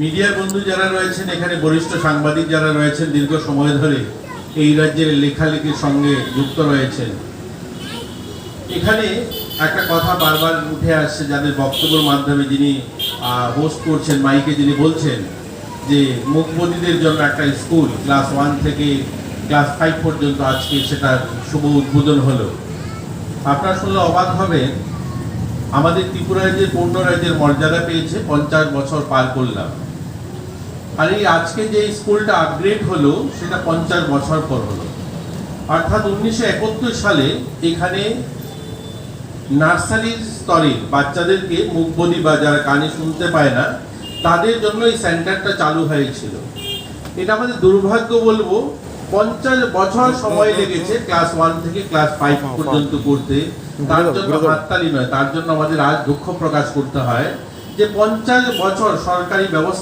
মিডিয়ার বন্ধু যারা রয়েছেন, এখানে বরিষ্ঠ সাংবাদিক যারা রয়েছেন, দীর্ঘ সময় ধরে এই রাজ্যের লেখালেখির সঙ্গে যুক্ত রয়েছেন। এখানে একটা কথা বারবার উঠে আসছে, যাদের বক্তব্যের মাধ্যমে যিনি হোস্ট করছেন মাইকে যিনি বলছেন যে মুখবদীদের জন্য একটা স্কুল ক্লাস ওয়ান থেকে ক্লাস ফাইভ পর্যন্ত আজকে সেটার শুভ উদ্বোধন হলো। আপনারা শুনলে অবাক হবেন, আমাদের ত্রিপুরা রাজ্যের পূর্ণ রাজ্যের মর্যাদা পেয়েছে পঞ্চাশ বছর পার করলাম। আর এই আজকে যে স্কুলটা আপগ্রেড হলো সেটা পঞ্চাশ বছর পর হলো। অর্থাৎ উনিশশো একাত্তর সালে এখানে নার্সারির স্তরে বাচ্চাদেরকে মুখবদি বা যারা কানে শুনতে পায় না তাদের জন্য এই সেন্টারটা চালু হয়েছিল। এটা আমাদের দুর্ভাগ্য বলব পঞ্চাশ বছর সময় লেগেছে ক্লাস ওয়ান থেকে ক্লাস ফাইভ পর্যন্ত করতে তার জন্য হাততালি নয় তার জন্য আমাদের আজ দুঃখ প্রকাশ করতে হয় যে পঞ্চাশ বছর সরকারি ব্যবস্থা